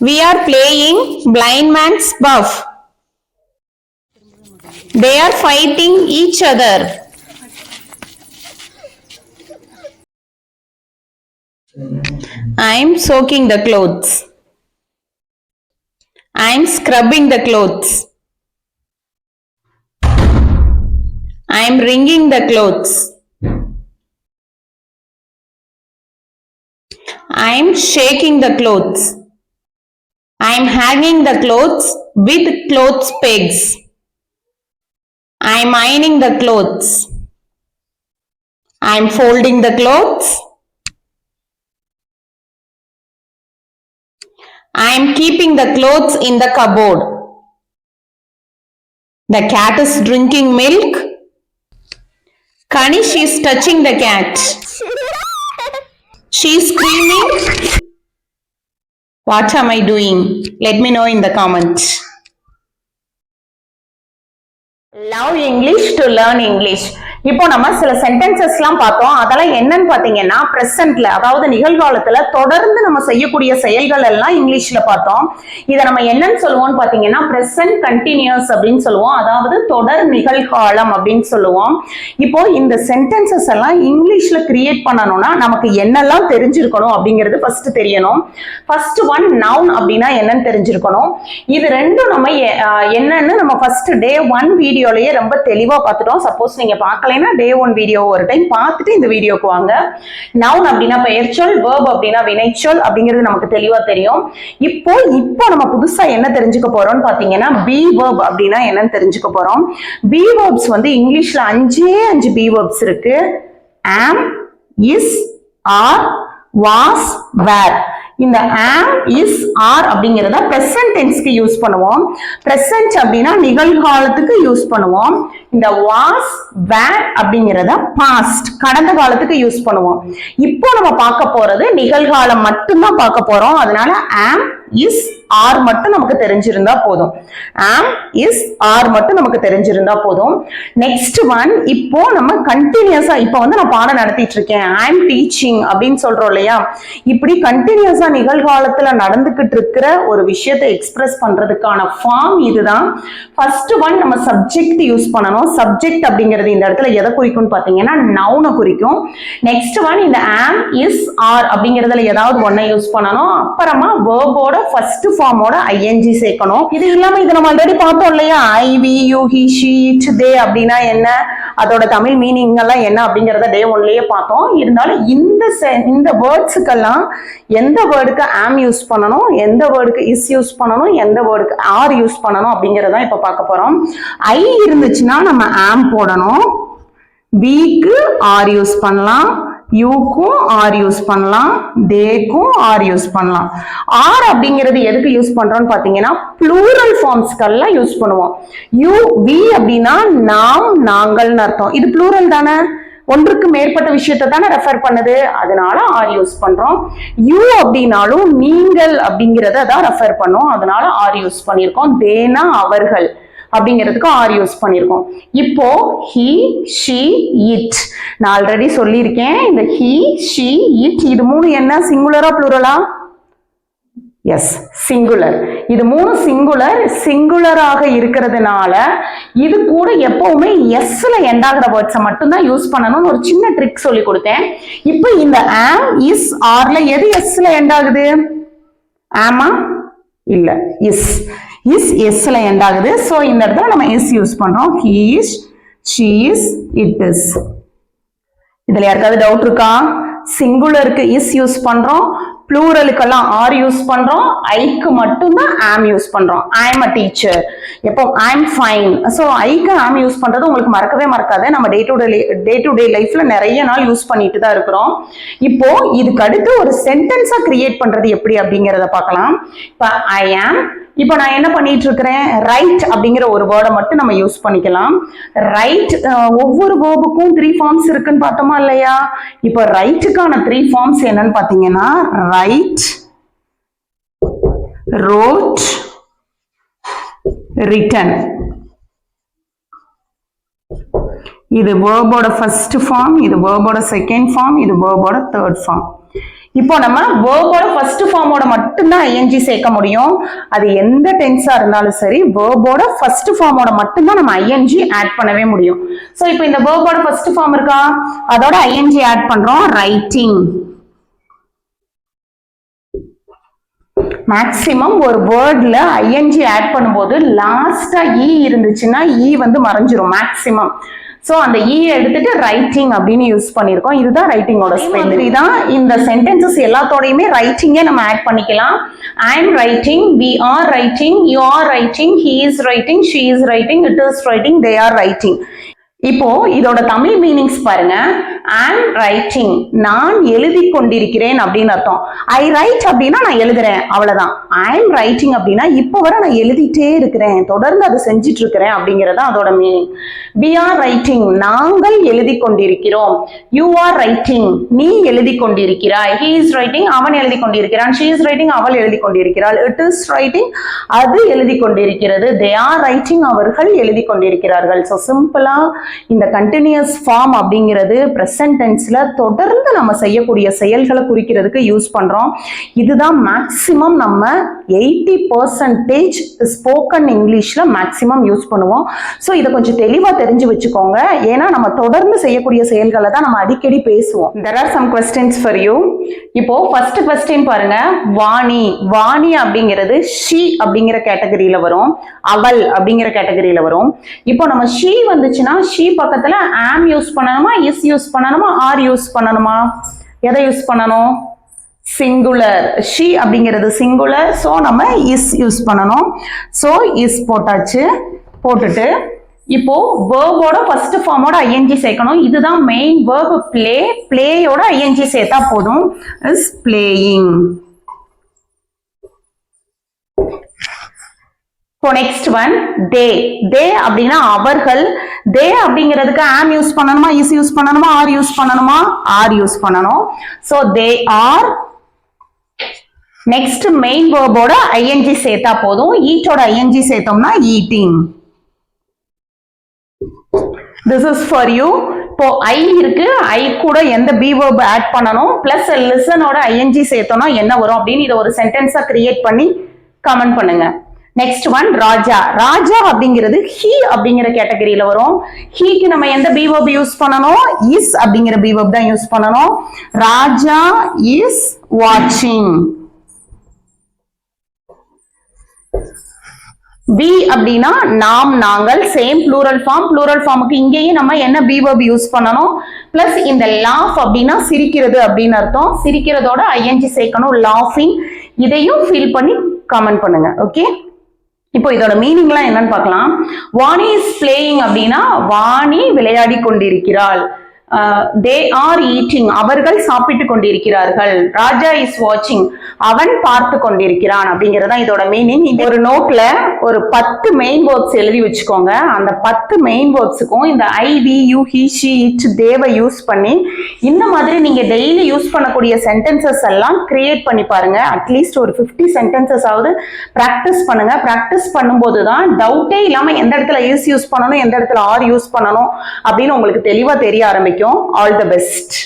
We are playing blind man's buff. They are fighting each other. I'm soaking the clothes. I'm scrubbing the clothes. I'm wringing the clothes. I'm shaking the clothes. I'm hanging the clothes with clothes pegs. I'm ironing the clothes. I'm folding the clothes. I'm keeping the clothes in the cupboard. The cat is drinking milk. Kanish is touching the cat. She's screaming. What am I doing? Let me know in the comments. Love English to learn English. இப்போ நம்ம சில சென்டென்சஸ்லாம் பார்த்தோம். அதெல்லாம் என்னன்னு பார்த்தீங்கன்னா ப்ரெசென்ட்ல அதாவது நிகழ்காலத்துல தொடர்ந்து நம்ம செய்யக்கூடிய செயல்கள் எல்லாம் இங்கிலீஷ்ல பார்த்தோம். இதை நம்ம என்னன்னு சொல்லுவோம்னு பார்த்தீங்கன்னா ப்ரெசென்ட் கண்டினியூஸ் அப்படின்னு சொல்லுவோம். அதாவது தொடர் நிகழ்காலம் அப்படின்னு சொல்லுவோம். இப்போ இந்த சென்டென்சஸ் எல்லாம் இங்கிலீஷ்ல கிரியேட் பண்ணணும்னா நமக்கு என்னெல்லாம் தெரிஞ்சிருக்கணும் அப்படிங்கிறது ஃபர்ஸ்ட் தெரியணும். ஃபர்ஸ்ட் ஒன் நவுன் அப்படின்னா என்னன்னு தெரிஞ்சிருக்கணும். இது ரெண்டும் நம்ம என்னன்னு நம்ம ஃபர்ஸ்ட் டே ஒன் வீடியோலயே ரொம்ப தெளிவா பார்த்துட்டோம். சப்போஸ் நீங்க பார்க்கலைன்னா டே ஒன் வீடியோ ஒரு டைம் பார்த்துட்டு இந்த வீடியோக்கு வாங்க. நவுன் அப்படின்னா பெயர்ச்சொல் வேர்ப் அப்படின்னா வினைச்சொல் அப்படிங்கிறது நமக்கு தெளிவா தெரியும். இப்போ இப்போ நம்ம புதுசா என்ன தெரிஞ்சுக்க போறோம்னு பாத்தீங்கன்னா பி வேர்ப் அப்படின்னா என்னன்னு தெரிஞ்சுக்க போறோம். பி வேர்ப்ஸ் வந்து இங்கிலீஷ்ல அஞ்சே அஞ்சு பி வேர்ப்ஸ் இருக்கு. ஆம் இஸ் ஆர் வாஸ் வேர் இந்த ஆம் இஸ் ஆர் அப்படிங்கிறத ப்ரெசன்ட் டென்ஸ்க்கு யூஸ் பண்ணுவோம். ப்ரெசன்ட் அப்படின்னா நிகழ்காலத்துக்கு யூஸ் பண்ணுவோம். இந்த வாஸ் வேர் அப்படிங்கிறத பாஸ்ட் கடந்த காலத்துக்கு யூஸ் பண்ணுவோம். இப்போ நம்ம பார்க்க போறது நிகழ்காலம் மட்டும்தான் பார்க்க போறோம். அதனால ஆம் இஸ் ஆர் மட்டும் நமக்கு தெரிஞ்சிருந்தா போதும். ஆம் இஸ் ஆர் மட்டும் நமக்கு தெரிஞ்சிருந்தா போதும். நெக்ஸ்ட் ஒன் இப்போ நம்ம கண்டினியூஸா இப்போ வந்து நான் பாடம் நடத்திட்டு இருக்கேன் ஆம் டீச்சிங் அப்படின்னு சொல்றோம் இல்லையா? இப்படி கண்டினியூஸா நிகழ்காலத்துல நடந்துகிட்டு இருக்கிற ஒரு விஷயத்தை எக்ஸ்பிரஸ் பண்றதுக்கான ஃபார்ம் இதுதான். ஃபர்ஸ்ட் ஒன் நம்ம சப்ஜெக்ட் யூஸ் பண்ணணும். சப்ஜெக்ட் அப்படிங்கிறது இந்த இடத்துல எதை குறிக்கும்னு பாத்தீங்கன்னா நவுனை குறிக்கும். நெக்ஸ்ட் ஒன் இந்த ஆம் இஸ் ஆர் அப்படிங்கிறதுல ஏதாவது ஒன்னை யூஸ் பண்ணணும். அப்புறமா வேர்போட ஃபர்ஸ்ட் ஃபார்மோட ஐஎன்ஜி சேர்க்கணும். இது இல்லாம இது நம்ம ஆல்ரெடி பார்த்தோம் இல்லையா? I we you he she it they அப்படின்னா என்ன? அதோட தமிழ் மீனிங் எல்லாம் என்ன அப்படிங்கறத டே ஒன்லயே பார்த்தோம். இருந்தாலும் இந்த இந்த வேர்ட்ஸுக்கெல்லாம் எந்த வேர்டுக்கு ஆம் யூஸ் பண்ணணும்? எந்த வேர்டுக்கு இஸ் யூஸ் பண்ணணும்? எந்த வேர்டுக்கு ஆர் யூஸ் பண்ணணும்? அப்படிங்கறத இப்ப பார்க்க போறோம். ஐ இருந்துச்சுன்னா நம்ம ஆம் போடணும். வீக்கு ஆர் யூஸ் பண்ணலாம். யூக்கும் ஆர் யூஸ் பண்ணலாம் தேக்கும் ஆர் யூஸ் பண்ணலாம். ஆர் அப்படிங்கிறது எதுக்கு யூஸ் பண்றோம்னு பாத்தீங்கன்னா ப்ளூரல் ஃபார்ம்ஸ்கெல்லாம் யூஸ் பண்ணுவோம். யூ வி அப்படின்னா நாம் நாங்கள்னு அர்த்தம். இது ப்ளூரல் தானே? ஒன்றுக்கு மேற்பட்ட விஷயத்தை தானே ரெஃபர் பண்ணுது. அதனால ஆர் யூஸ் பண்றோம். யூ அப்படின்னாலும் நீங்கள் அப்படிங்கிறத தான் ரெஃபர் பண்ணோம். அதனால ஆர் யூஸ் பண்ணியிருக்கோம். தேனா அவர்கள். அப்படிங்கிறதுக்கு ஆர் யூஸ் பண்ணியிருக்கோம். இப்போ ஹி ஷி இட் நான் ஆல்ரெடி சொல்லியிருக்கேன். இந்த ஹி ஷி இட் இது மூணு என்ன? சிங்குலரா ப்ளூரலா எஸ் சிங்குலர் இது மூணு சிங்குலர் சிங்குலராக இருக்கிறதுனால இது கூட எப்பவுமே எஸ்ல எண்ட் ஆகிற வேர்ட்ஸை மட்டும்தான் யூஸ் பண்ணணும்னு ஒரு சின்ன ட்ரிக் சொல்லி கொடுத்தேன். இப்போ இந்த ஆம் இஸ் ஆர்ல எது எஸ்ல எண்ட் ஆகுது? ஆமா இல்ல இஸ் இஸ் எஸ்ல எண்ட் ஆகுது. ஸோ இந்த இடத்துல நம்ம இஸ் யூஸ் பண்றோம். He is she is it is இதுல யாருக்காவது டவுட் இருக்கா? சிங்குலருக்கு இஸ் யூஸ் பண்றோம். ப்ளூரலுக்கெல்லாம் ஆர் யூஸ் பண்றோம். ஐக்கு மட்டும்தான் ஆம் யூஸ் பண்றோம். ஐ எம் அ டீச்சர் எப்போ? ஐ எம் ஃபைன் ஸோ ஐக்கு ஆம் யூஸ் பண்றது உங்களுக்கு மறக்கவே மறக்காது. நம்ம day to day day to day லைஃப்ல நிறைய நாள் யூஸ் பண்ணிட்டு தான் இருக்கிறோம். இப்போ இதுக்கு அடுத்து ஒரு சென்டென்ஸா கிரியேட் பண்றது எப்படி அப்படிங்கிறத பார்க்கலாம். இப்போ ஐ ஆம் இப்போ நான் என்ன பண்ணிட்டு இருக்கிறேன் ரைட் அப்படிங்கிற ஒரு வேர்டை மட்டும் நம்ம யூஸ் பண்ணிக்கலாம். ரைட் ஒவ்வொரு வேர்புக்கும் த்ரீ ஃபார்ம்ஸ் இருக்குன்னு பார்த்தோமா இல்லையா? இப்போ ரைட்டுக்கான த்ரீ ஃபார்ம்ஸ் என்னன்னு பார்த்தீங்கன்னா ரைட் ரோட் ரிட்டன் இது வேர்போட ஃபர்ஸ்ட் ஃபார்ம் இது வேர்போட செகண்ட் ஃபார்ம் இது வேர்போட தேர்ட் ஃபார்ம் இப்போ நம்ம வேர்போட ஃபர்ஸ்ட் ஃபார்மோட மட்டும்தான் ஐஎன்ஜி சேர்க்க முடியும். அது எந்த டென்ஸா இருந்தாலும் சரி வேர்போட ஃபர்ஸ்ட் ஃபார்மோட மட்டும்தான் நம்ம ஐஎன்ஜி ஆட் பண்ணவே முடியும். ஸோ இப்போ இந்த வேர்போட ஃபர்ஸ்ட் ஃபார்ம் இருக்கா? அதோட ஐஎன்ஜி ஆட் பண்றோம். ரைட்டிங் மேக்சிமம் ஒரு வேர்ட்ல ஐஎன்ஜி ஆட் பண்ணும்போது லாஸ்டா இ e இருந்துச்சுன்னா இ வந்து மறைஞ்சிரும். மேக்சிமம் சோ அந்த இ எடுத்துட்டு ரைட்டிங் அப்படின்னு யூஸ் பண்ணிருக்கோம். இதுதான் ரைட்டிங்கோட ஸ்பெல் தான் இந்த சென்டென்சஸ் எல்லாத்தோடையுமே ரைட்டிங்கே நம்ம ஆட் பண்ணிக்கலாம். I am writing we are writing you are writing he is writing she is writing it is writing they are writing இப்போ இதோட தமிழ் மீனிங்ஸ் பாருங்க. ஐம் ரைட்டிங் நான் எழுதி கொண்டிருக்கிறேன் அப்படின்னு அர்த்தம். ஐ ரைட் அப்படின்னா நான் எழுதுறேன் அவ்வளவுதான். ஐம் ரைட்டிங் அப்படின்னா இப்போ வரை நான் எழுதிட்டே இருக்கிறேன் தொடர்ந்து அதை செஞ்சுட்டு இருக்கிறேன் அப்படிங்கறது அதோட மீனிங் வி ஆர் ரைட்டிங் நாங்கள் எழுதி கொண்டிருக்கிறோம். யூ ஆர் ரைட்டிங் நீ எழுதி கொண்டிருக்கிறாய். ஹி இஸ் ரைட்டிங் அவன் எழுதி கொண்டிருக்கிறான். ஷீ இஸ் ரைட்டிங் அவள் எழுதி கொண்டிருக்கிறாள். இட் இஸ் ரைட்டிங் அது எழுதி கொண்டிருக்கிறது. தே ஆர் ரைட்டிங் அவர்கள் எழுதி கொண்டிருக்கிறார்கள். ஸோ சிம்பிளா இந்த கண்டினியூஸ் ஃபார்ம் அப்படிங்கிறது ப்ரெசன்ட் தொடர்ந்து நம்ம செய்யக்கூடிய செயல்களை குறிக்கிறதுக்கு யூஸ் பண்ணுறோம் இதுதான் மேக்சிமம் நம்ம எயிட்டி பர்சன்டேஜ் ஸ்போக்கன் இங்கிலீஷில் மேக்சிமம் யூஸ் பண்ணுவோம். ஸோ இதை கொஞ்சம் தெளிவாக தெரிஞ்சு வச்சுக்கோங்க. ஏன்னா நம்ம தொடர்ந்து செய்யக்கூடிய செயல்களை தான் நம்ம அடிக்கடி பேசுவோம். There are some questions for you இப்போ ஃபர்ஸ்ட் கொஸ்டின் பாருங்க. வாணி. வாணி அப்படிங்கிறது ஷி அப்படிங்கிற கேட்டகரியில வரும். அவள் அப்படிங்கிற கேட்டகரியில வரும். இப்போ நம்ம ஷீ வந்துச்சுன்னா ஷீ பக்கத்துல ஆம் யூஸ் பண்ணணுமா இஸ் யூஸ் பண்ணணுமா? ஆர் யூஸ் பண்ணணுமா? எதை யூஸ் பண்ணணும்? சிங்குலர் ஷி அப்படிங்கிறது சிங்குலர் ஸோ நம்ம இஸ் யூஸ் பண்ணணும். ஸோ இஸ் போட்டாச்சு. போட்டுட்டு இப்போ வேர்போட ஃபர்ஸ்ட் ஃபார்மோட ஐஎன்ஜி சேர்க்கணும். இதுதான் மெயின் வேர்வ் ப்ளே பிளேயோட ஐஎன்ஜி சேர்த்தா போதும். இஸ் பிளேயிங் இப்போ நெக்ஸ்ட் ஒன் தே தே அப்படின்னா அவர்கள். தே அப்படிங்கிறதுக்கு ஆம் யூஸ் பண்ணணுமா இஸ் யூஸ் பண்ணணுமா ஆர் யூஸ் பண்ணணுமா ஆர் யூஸ் பண்ணணும். So they are next main வேர்போட ING சேர்த்தா போதும். ஈட்டோட ஐஎன்ஜி சேர்த்தோம்னா eating this is for you இப்போ ஐ இருக்கு. ஐ கூட எந்த பி வேர்ப் ஆட் பண்ணணும். பிளஸ் லிசனோட ஐஎன்ஜி சேர்த்தோம்னா என்ன வரும் அப்படின்னு இதை ஒரு சென்டென்ஸா கிரியேட் பண்ணி கமெண்ட் பண்ணுங்க. Next one Raja. ராஜா அப்படிங்கிறது ஹி அப்படிங்கிற கேட்டகரியில வரும். ஹீக்கு நம்ம எந்த பிஓப் யூஸ் பண்ணணும்? இஸ் அப்படிங்கிற பிவர்ப் தான் யூஸ் பண்ணணும். ராஜா இஸ் வாட்சிங் பி அப்படின்னா நாம் நாங்கள் சேம் ப்ளூரல் ஃபார்ம் ப்ளூரல் ஃபார்முக்கு இங்கேயும் நம்ம என்ன பிவர்ப் யூஸ் பண்ணணும்? பிளஸ் இந்த லாஃப் அப்படின்னா சிரிக்கிறது அப்படின்னு அர்த்தம். சிரிக்கிறதோட ஐஎன்ஜி சேர்க்கணும். லாஃபிங் இதையும் ஃபீல் பண்ணி கமெண்ட் பண்ணுங்க. ஓகே இப்போ இதோட மீனிங்லாம் என்னன்னு பார்க்கலாம். வாணி இஸ் பிளேயிங் அப்படின்னா வாணி விளையாடி கொண்டிருக்கிறாள். தே ஆர் ஈட்டிங் அவர்கள் சாப்பிட்டு கொண்டிருக்கிறார்கள். ராஜா இஸ் வாட்சிங் அவன் பார்த்து கொண்டிருக்கிறான் அப்படிங்கறதான் இதோட மீனிங் இது ஒரு நோட்ல ஒரு பத்து மெயின் வேர்ப்ஸ் எழுதி வச்சுக்கோங்க. அந்த பத்து மெயின் வேர்ப்ஸுக்கும் இந்த I we you he she it தேவை யூஸ் பண்ணி இந்த மாதிரி நீங்க டெய்லி யூஸ் பண்ணக்கூடிய சென்டென்சஸ் எல்லாம் கிரியேட் பண்ணி பாருங்க. அட்லீஸ்ட் ஒரு ஃபிஃப்டி சென்டென்சஸ் ஆகுது ப்ராக்டிஸ் பண்ணுங்க. ப்ராக்டிஸ் பண்ணும்போது தான் டவுட்டே இல்லாம எந்த இடத்துல இஸ் யூஸ் பண்ணணும் எந்த இடத்துல ஆர் யூஸ் பண்ணணும் அப்படின்னு உங்களுக்கு தெளிவா தெரிய ஆரம்பிக்கும். All the best